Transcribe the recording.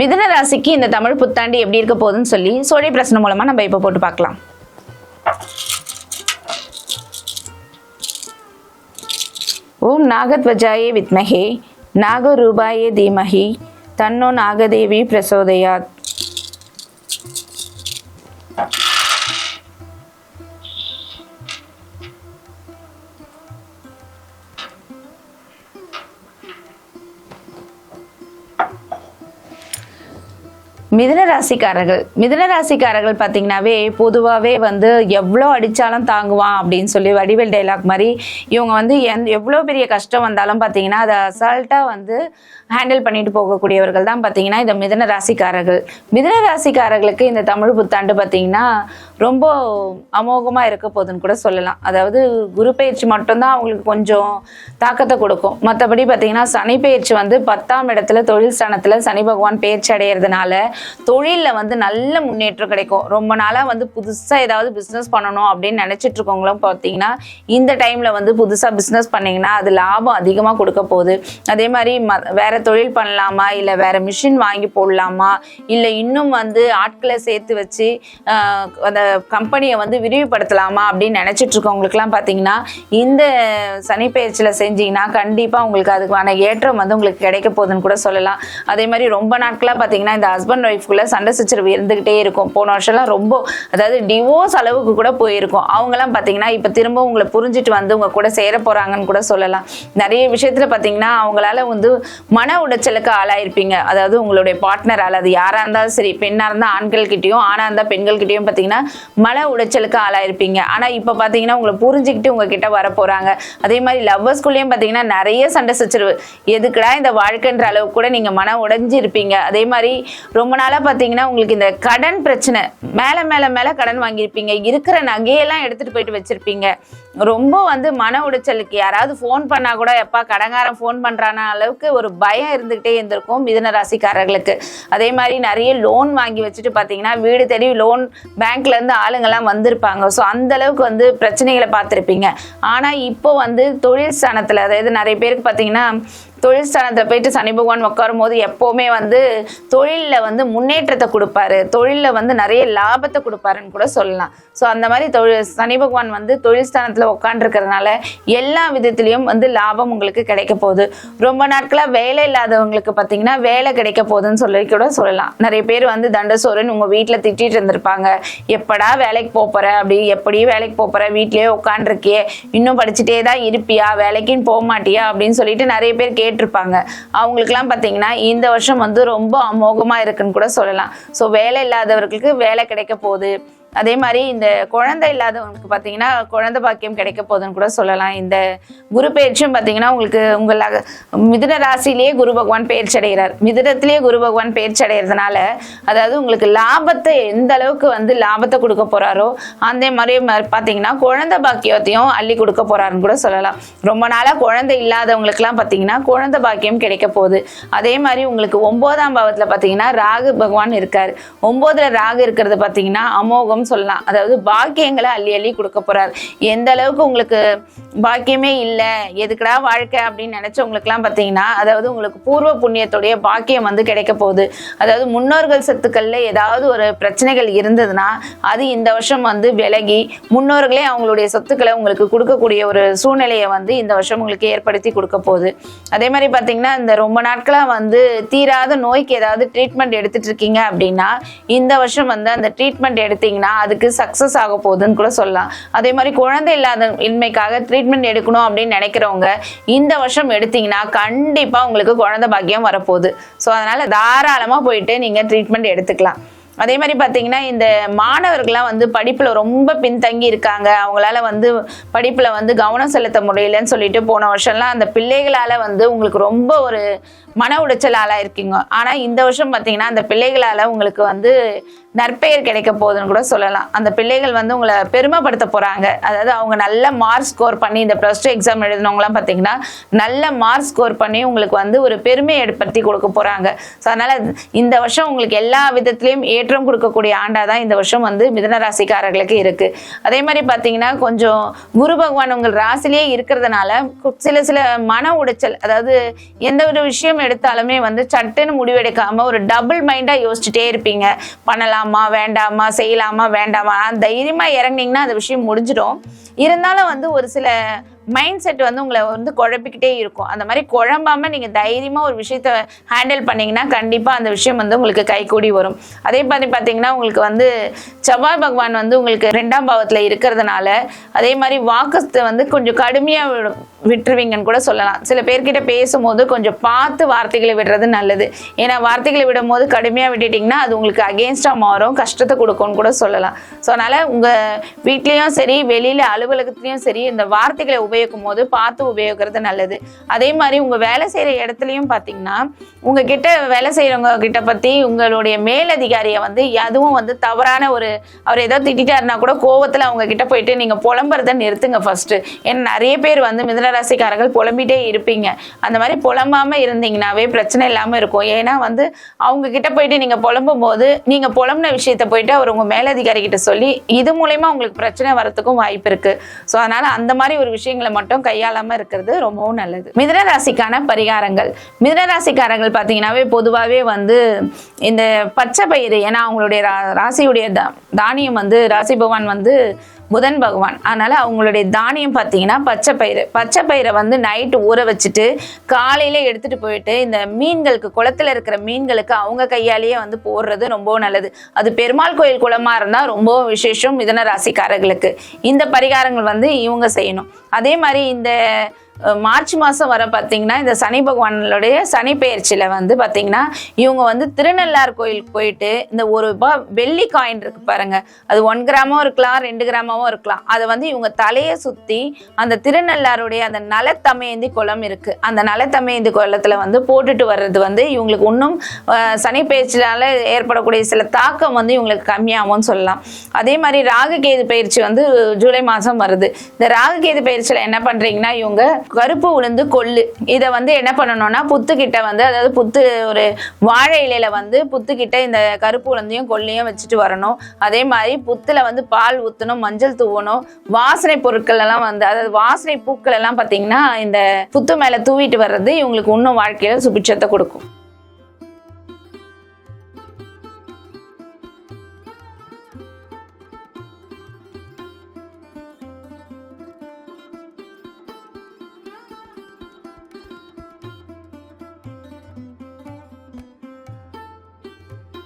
மிதுன ராசிக்கு இந்த தமிழ் புத்தாண்டு எப்படி இருக்க போகுதுன்னு சொல்லி சோழி பிரச்சனை மூலமா நம்ம இப்போ போட்டு பார்க்கலாம். ஓம் நாகத்வஜாயே வித்மகே நாகரூபாயே தீமஹி தன்னோ நாகதேவி பிரசோதயாத். மிதுன ராசிக்காரர்கள் மிதுன ராசிக்காரர்கள் பார்த்தீங்கன்னாவே பொதுவாகவே வந்து எவ்வளோ அடித்தாலும் தாங்குவான் அப்படின்னு சொல்லி வடிவேல் டைலாக் மாதிரி இவங்க வந்து எந் எவ்வளோ பெரிய கஷ்டம் வந்தாலும் பார்த்தீங்கன்னா அதை அசால்ட்டாக வந்து ஹேண்டில் பண்ணிட்டு போகக்கூடியவர்கள் தான் பார்த்தீங்கன்னா இந்த மிதன ராசிக்காரர்கள். மிதுன ராசிக்காரர்களுக்கு இந்த தமிழ் புத்தாண்டு பார்த்தீங்கன்னா ரொம்ப அமோகமாக இருக்க போதுன்னு கூட சொல்லலாம். அதாவது குரு பயிற்சி மட்டும்தான் அவங்களுக்கு கொஞ்சம் தாக்கத்தை கொடுக்கும். மற்றபடி பார்த்தீங்கன்னா சனி பயிற்சி வந்து பத்தாம் இடத்துல தொழில் ஸ்தானத்தில் சனி பகவான் பயிற்சி அடையிறதுனால தொழிலில் வந்து நல்ல முன்னேற்றம் கிடைக்கும். ரொம்ப நாளாக வந்து புதுசாக ஏதாவது பிஸ்னஸ் பண்ணணும் அப்படின்னு நினச்சிட்டு இருக்கவங்களும் பார்த்தீங்கன்னா இந்த டைமில் வந்து புதுசாக பிஸ்னஸ் பண்ணிங்கன்னா அது லாபம் அதிகமாக கொடுக்க போகுது. அதே மாதிரி ம வேறு தொழில் பண்ணலாமா? இல்லை வேற மிஷின் வாங்கி போடலாமா? இல்லை இன்னும் வந்து ஆட்களை சேர்த்து வச்சு அந்த கம்பெனியை வந்து விரிவுபடுத்தலாமா? அப்படின்னு நினச்சிட்டு இருக்கவங்களுக்குலாம் பார்த்தீங்கன்னா இந்த சனிப்பெயர்ச்சியில் செஞ்சிங்கன்னா கண்டிப்பாக உங்களுக்கு அதுக்கான ஏற்றம் வந்து உங்களுக்கு கிடைக்க போகுதுன்னு கூட சொல்லலாம். அதே மாதிரி ரொம்ப நாட்களாக பார்த்தீங்கன்னா இந்த ஹஸ்பண்ட் ஒய்ஃப்குள்ளே சண்டை சச்சரவு இருந்துக்கிட்டே இருக்கும். போன வருஷம்லாம் ரொம்ப அதாவது டிவோர்ஸ் அளவுக்கு கூட போயிருக்கும். அவங்கெல்லாம் பார்த்தீங்கன்னா இப்போ திரும்ப உங்களை புரிஞ்சுட்டு வந்து உங்க கூட சேர போகிறாங்கன்னு கூட சொல்லலாம். நிறைய விஷயத்தில் பார்த்தீங்கன்னா அவங்களால வந்து மன உடைச்சலுக்கு ஆளாயிருப்பீங்க. அதாவது உங்களுடைய பார்ட்னரால் அது யாராக இருந்தாலும் சரி பெண்ணாக இருந்தால் ஆண்கள்கிட்டயும் ஆணாக இருந்தால் பெண்கள்கிட்டயும் பார்த்தீங்கன்னா மன உடைச்சலுக்கு ஆளாயிருப்பீங்க. ஆனால் இப்போ பார்த்தீங்கன்னா உங்களை புரிஞ்சுக்கிட்டு உங்ககிட்ட வர போகிறாங்க அதே மாதிரி லவ்வர்ஸ்குள்ளேயும் பார்த்தீங்கன்னா நிறைய சண்டை சச்சரவு. எதுக்குடா இந்த வாழ்க்கைன்ற அளவுக்கு கூட நீங்கள் மன உடைஞ்சு இருப்பீங்க அதே மாதிரி ரொம்ப நாள் நாளாக பார்த்தீங்கன்னா உங்களுக்கு இந்த கடன் பிரச்சனை மேலே மேலே மேலே கடன் வாங்கியிருப்பீங்க. இருக்கிற நகையெல்லாம் எடுத்துகிட்டு போயிட்டு வச்சுருப்பீங்க. ரொம்ப வந்து மன உடைச்சலுக்கு யாராவது ஃபோன் பண்ணா கூட எப்பா கடங்காரன் ஃபோன் பண்றான அளவுக்கு ஒரு பயம் இருந்துகிட்டே இருந்திருக்கும் மிதன ராசிக்காரர்களுக்கு. அதே மாதிரி நிறைய லோன் வாங்கி வச்சுட்டு பார்த்தீங்கன்னா வீடு தேடி லோன் பேங்க்ல இருந்து ஆளுங்கெல்லாம் வந்திருப்பாங்க. ஸோ அந்த அளவுக்கு வந்து பிரச்சனைகளை பார்த்துருப்பீங்க. ஆனா இப்போ வந்து தொழில் ஸ்தானத்துல அதாவது நிறைய பேருக்கு பார்த்தீங்கன்னா தொழில் ஸ்தானத்தில் போயிட்டு சனி பகவான் உட்காரும் போது எப்போவுமே வந்து தொழிலில் வந்து முன்னேற்றத்தை கொடுப்பாரு. தொழிலில் வந்து நிறைய லாபத்தை கொடுப்பாருன்னு கூட சொல்லலாம். ஸோ அந்த மாதிரி தொழில் சனி பகவான் வந்து தொழில் ஸ்தானத்தில் உட்காந்துருக்கிறதுனால எல்லா விதத்துலேயும் வந்து லாபம் உங்களுக்கு கிடைக்க போகுது. ரொம்ப நாட்களாக வேலை இல்லாதவங்களுக்கு பார்த்தீங்கன்னா வேலை கிடைக்க போகுதுன்னு சொல்லி கூட சொல்லலாம். நிறைய பேர் வந்து தண்டசோரன் உங்கள் வீட்டில் திட்டிகிட்டு இருந்திருப்பாங்க. எப்படா வேலைக்கு போகிற அப்படி எப்படி வேலைக்கு போகிற வீட்லேயே வீட்லயே உட்காந்துருக்கியே இன்னும் படிச்சுட்டே தான் இருப்பியா? வேலைக்குன்னு போக மாட்டியா அப்படின்னு சொல்லிட்டு நிறைய பேர் கேட்டு போயிட்டுருப்பாங்க அவங்களுக்குலாம் பார்த்தீங்கன்னா இந்த வருஷம் வந்து ரொம்ப அமோகமாக இருக்குன்னு கூட சொல்லலாம். ஸோ வேலை இல்லாதவர்களுக்கு வேலை கிடைக்க போகுது. அதே மாதிரி இந்த குழந்தை இல்லாதவங்களுக்கு பார்த்தீங்கன்னா குழந்தை பாக்கியம் கிடைக்க போதுன்னு கூட சொல்லலாம். இந்த குரு பயிற்சியும் பார்த்தீங்கன்னா உங்களுக்கு உங்கள் அக- மிதுன ராசியிலேயே குரு பகவான் பயிற்சி அடைகிறார். மிதுனத்திலேயே குரு பகவான் பயிற்சி அடைகிறதுனால அதாவது உங்களுக்கு லாபத்தை எந்த அளவுக்கு வந்து லாபத்தை கொடுக்க போறாரோ அந்த மாதிரி பார்த்தீங்கன்னா குழந்தை பாக்கியத்தையும் அள்ளி கொடுக்க போறாருன்னு கூட சொல்லலாம். ரொம்ப நாளாக குழந்தை இல்லாதவங்களுக்குலாம் பார்த்தீங்கன்னா குழந்தை பாக்கியம் கிடைக்க போகுது. அதே மாதிரி உங்களுக்கு ஒன்பதாம் பாவத்தில் பார்த்தீங்கன்னா ராகு பகவான் இருக்கார். ஒம்போதில் ராகு இருக்கிறது பார்த்தீங்கன்னா அமோகம் சொல்லலாம். அதாவது பாக்கியங்களை அள்ளி அள்ளி கொடுக்க போறார். எந்த அளவுக்கு உங்களுக்கு பாக்கியமே இல்லை எதுக்குடா வாழ்க்கை அப்படின்னு நினைச்சவங்களுக்குலாம் பார்த்தீங்கன்னா அதாவது உங்களுக்கு பூர்வ புண்ணியத்துடைய பாக்கியம் வந்து கிடைக்க போகுது. அதாவது முன்னோர்கள் சத்துக்கள்ல ஏதாவது ஒரு பிரச்சனைகள் இருந்ததுன்னா அது இந்த வருஷம் வந்து விலகி முன்னோர்களே அவங்களுடைய சொத்துக்களை உங்களுக்கு கொடுக்கக்கூடிய ஒரு சூழ்நிலையை வந்து இந்த வருஷம் உங்களுக்கு ஏற்படுத்தி கொடுக்க போகுது. அதே மாதிரி பார்த்தீங்கன்னா இந்த ரொம்ப நாட்களாக வந்து தீராத நோய்க்கு ஏதாவது ட்ரீட்மெண்ட் எடுத்துட்டு இருக்கீங்க அப்படின்னா இந்த வருஷம் வந்து அந்த ட்ரீட்மெண்ட் எடுத்தீங்கன்னா அதுக்கு சக்ஸஸ் ஆக போகுதுன்னு கூட சொல்லலாம். அதே மாதிரி குழந்தை இல்லாத இன்மைக்காக ட்ரீட்மெண்ட் எடுக்கணும் அப்படின்னு நினைக்கிறவங்க இந்த வருஷம் எடுத்தீங்கன்னா கண்டிப்பாக உங்களுக்கு குழந்தை பாக்கியம் வரப்போகுது. ஸோ அதனால தாராளமாக போயிட்டு நீங்கள் ட்ரீட்மெண்ட் எடுத்துக்கலாம். அதே மாதிரி பார்த்தீங்கன்னா இந்த மாணவர்கள்லாம் வந்து படிப்பில் ரொம்ப பின்தங்கி இருக்காங்க. அவங்களால வந்து படிப்பில் வந்து கவனம் செலுத்த முடியலன்னு சொல்லிட்டு போன வருஷம்லாம் அந்த பிள்ளைகளால் வந்து உங்களுக்கு ரொம்ப ஒரு மன உளைச்சல் இருக்கீங்க. ஆனால் இந்த வருஷம் பார்த்தீங்கன்னா அந்த பிள்ளைகளால் உங்களுக்கு வந்து நற்பெயர் கிடைக்க போகுதுன்னு கூட சொல்லலாம். அந்த பிள்ளைகள் வந்து உங்களை பெருமைப்படுத்த போறாங்க. அதாவது அவங்க நல்ல மார்க் ஸ்கோர் பண்ணி இந்த ப்ளஸ் டூ எக்ஸாம் எழுதினவங்களாம் பார்த்தீங்கன்னா நல்ல மார்க் ஸ்கோர் பண்ணி உங்களுக்கு வந்து ஒரு பெருமை ஏற்படுத்தி கொடுக்க போறாங்க. ஸோ அதனால இந்த வருஷம் உங்களுக்கு எல்லா விதத்திலையும் ஏற்றம் கொடுக்கக்கூடிய ஆண்டா தான் இந்த வருஷம் வந்து மிதன ராசிக்காரர்களுக்கு இருக்கு. அதே மாதிரி பார்த்தீங்கன்னா கொஞ்சம் குரு பகவான் உங்கள் ராசிலேயே இருக்கிறதுனால சில சில மன உடைச்சல் அதாவது எந்த ஒரு விஷயம் எடுத்தாலுமே வந்து சட்டுன்னு முடிவெடுக்காம ஒரு டபுள் மைண்டா யோசிச்சுட்டே இருப்பீங்க. பண்ணலாமா வேண்டாமா செய்யலாமா வேண்டாமா. தைரியமா இறங்குனீங்கன்னா அந்த விஷயம் முடிஞ்சிடும். இருந்தாலும் வந்து ஒரு சில மைண்ட் செட் வந்து உங்களை வந்து குழப்பிக்கிட்டே இருக்கும். அந்த மாதிரி குழம்பாம நீங்க தைரியமா ஒரு விஷயத்த ஹேண்டில் பண்ணீங்கன்னா கண்டிப்பா அந்த விஷயம் வந்து உங்களுக்கு கைகூடி வரும். அதே மாதிரி பார்த்தீங்கன்னா உங்களுக்கு வந்து செவ்வாய் பகவான் வந்து உங்களுக்கு ரெண்டாம் பாவத்தில் இருக்கிறதுனால அதே மாதிரி வாக்கத்தை வந்து கொஞ்சம் கடுமையாக விட்டுருவீங்கன்னு கூட சொல்லலாம். சில பேர்கிட்ட பேசும்போது கொஞ்சம் பார்த்து வார்த்தைகளை விடுறது நல்லது. ஏன்னா வார்த்தைகளை விடும் போது கடுமையாக விட்டுட்டிங்கன்னா அது உங்களுக்கு அகேன்ஸ்டாக மாறும் கஷ்டத்தை கொடுக்கும்னு கூட சொல்லலாம். ஸோ அதனால் உங்கள் வீட்லேயும் சரி வெளியில் அலுவலகத்துலேயும் சரி இந்த வார்த்தைகளை உபயோகிக்கும் போது பார்த்து உபயோகிக்கிறது நல்லது. அதே மாதிரி உங்கள் வேலை செய்கிற இடத்துலையும் பார்த்தீங்கன்னா உங்ககிட்ட வேலை செய்கிறவங்க கிட்ட பற்றி உங்களுடைய மேலதிகாரியை வந்து அதுவும் வந்து தவறான ஒரு அவர் ஏதோ திட்டாருனா கூட கோவத்தில் அவங்க கிட்ட போயிட்டு நீங்கள் புலம்புறத நிறுத்துங்க ஃபஸ்ட்டு ஏன்னா நிறைய பேர் வந்து மிதனராசிக்காரர்கள் புலம்பிட்டே இருப்பீங்க. அந்த மாதிரி புலம்பாமல் இருந்தீங்கன்னாவே பிரச்சனை இல்லாமல் இருக்கும். ஏன்னா வந்து அவங்க கிட்ட போயிட்டு நீங்கள் புலம்பும் போது நீங்கள் புலம்புன விஷயத்த போயிட்டு அவர் உங்கள் மேலதிகாரி கிட்ட சொல்லி இது மூலயமா உங்களுக்கு பிரச்சனை வரத்துக்கும் வாய்ப்பு இருக்குது ஸோ அதனால் அந்த மாதிரி ஒரு விஷயங்களை மட்டும் கையாளாம இருக்கிறது ரொம்பவும் நல்லது. மிதனராசிக்கான பரிகாரங்கள். மிதனராசிக்காரங்கள் பார்த்தீங்கன்னாவே பொதுவாகவே வந்து இந்த பச்சை பயிறு ஏன்னா அவங்களுடைய ரா- ராசியுடைய தா- தானியம் வந்து ராசி பகவான் வந்து புதன் பகவான். அதனால் அவங்களுடைய தானியம் பார்த்தீங்கன்னா பச்சை பயிறு. பச்சை பயிரை வந்து நைட்டு ஊற வச்சுட்டு காலையில் எடுத்துகிட்டு போயிட்டு இந்த மீன்களுக்கு குளத்துல இருக்கிற மீன்களுக்கு அவங்க கையாலேயே வந்து போடுறது ரொம்ப நல்லது. அது பெருமாள் கோயில் குளமாக இருந்தால் ரொம்ப விசேஷம் மிதன ராசிக்காரர்களுக்கு. இந்த பரிகாரங்கள் வந்து இவங்க செய்யணும். அதே மாதிரி இந்த மார்ச் மாதம் வர பார்த்தீங்கன்னா இந்த சனி பகவானுடைய சனி பெயர்ச்சியில் வந்து பார்த்தீங்கன்னா இவங்க வந்து திருநள்ளார் கோயிலுக்கு போயிட்டு இந்த ஒரு ரூபாய் வெள்ளி காயின் இருக்கு பாருங்க. அது ஒன் கிராமும் இருக்கலாம் ரெண்டு கிராமாவும் இருக்கலாம். அதை வந்து இவங்க தலையை சுற்றி அந்த திருநள்ளாருடைய அந்த நலத்தமையந்தி குளம் இருக்கு. அந்த நலத்தமேந்தி குளத்தில் வந்து போட்டுட்டு வர்றது வந்து இவங்களுக்கு இன்னும் சனி பெயர்ச்சியால் ஏற்படக்கூடிய சில தாக்கம் வந்து இவங்களுக்கு கம்மியாகும்னு சொல்லலாம். அதே மாதிரி ராகுகேது பயிற்சி வந்து ஜூலை மாதம் வருது. இந்த ராகுகேது பயிற்சியில் என்ன பண்ணுறீங்கன்னா இவங்க கருப்பு உளுந்து கொள்ளு. இதை வந்து என்ன பண்ணணும்னா புத்துக்கிட்ட வந்து அதாவது புத்து ஒரு வாழை இலையில வந்து புத்துக்கிட்ட இந்த கருப்பு உளுந்தையும் கொள்ளையும் வச்சுட்டு வரணும். அதே மாதிரி புத்துல வந்து பால் ஊற்றணும் மஞ்சள் தூவணும். வாசனை பொருட்கள் எல்லாம் வந்து அதாவது வாசனை பூக்கள் எல்லாம் பார்த்தீங்கன்னா இந்த புத்து மேலே தூவிட்டு வர்றது இவங்களுக்கு இன்னும் வாழ்க்கையில சுபிட்சத்தை கொடுக்கும்.